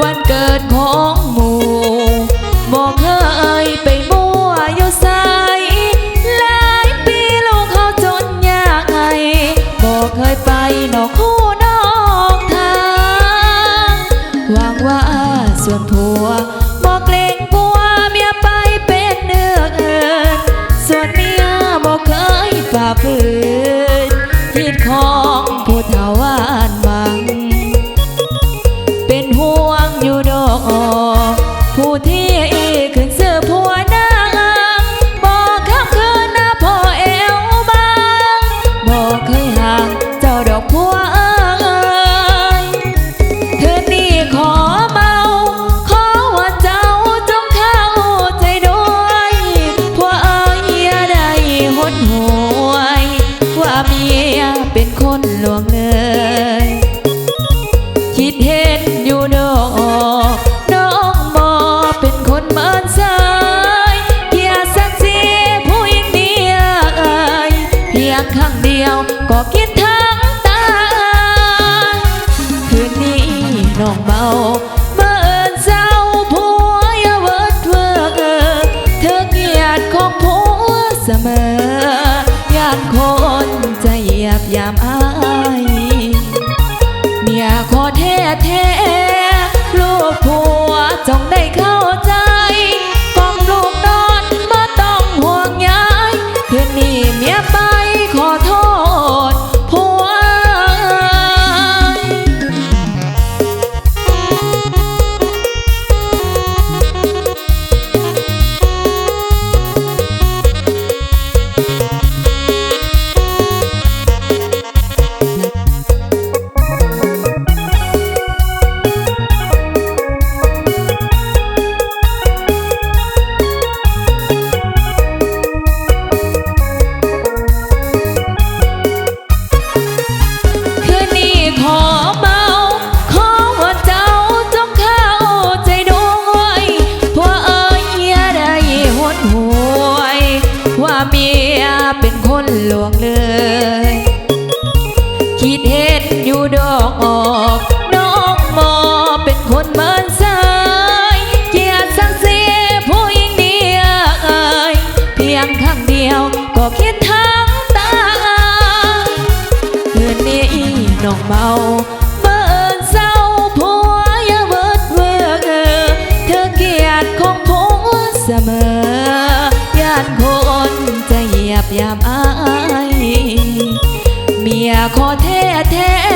วันเกิดของหมู่บอกเคยไปมั่วอยู่ใสหลายปีลูกเขาจนยากไอบอกเคยไปนอกคู่นอกทางหวังว่าส่วนผัวบอกเกรงกลัวเมียไปเป็นเนื้อเอินส่วนเมียบอกเคยฝ่าฝืนทิดขอ ที่ขึ้นเสื้อผัวนางบอกคำคืนหน้าพ่อเอวบางบอกเคยห่างเจ้าดอกผัว ครั้งเดียวก็คิดทั้งตาคืนนี้น้องเมาเมินเศร้าผัวอย่าเวิร์ดเวิร์กเอเธอเกียรติของผัวเสมอยากคนใจเหยียบยามอายเมียขอแท้แท้ลูกผัวจงได้เข้า ลวงเลย คิดเห็นอยู่ดอกออกน้องหมอเป็นคนเมินสายเกียรติสังเสียผู้หญิงเดียเอ่ยเพียงครั้งเดียวก็คิดทั้งตายคืนนี้น้องเมา 呀，可叹啊，叹。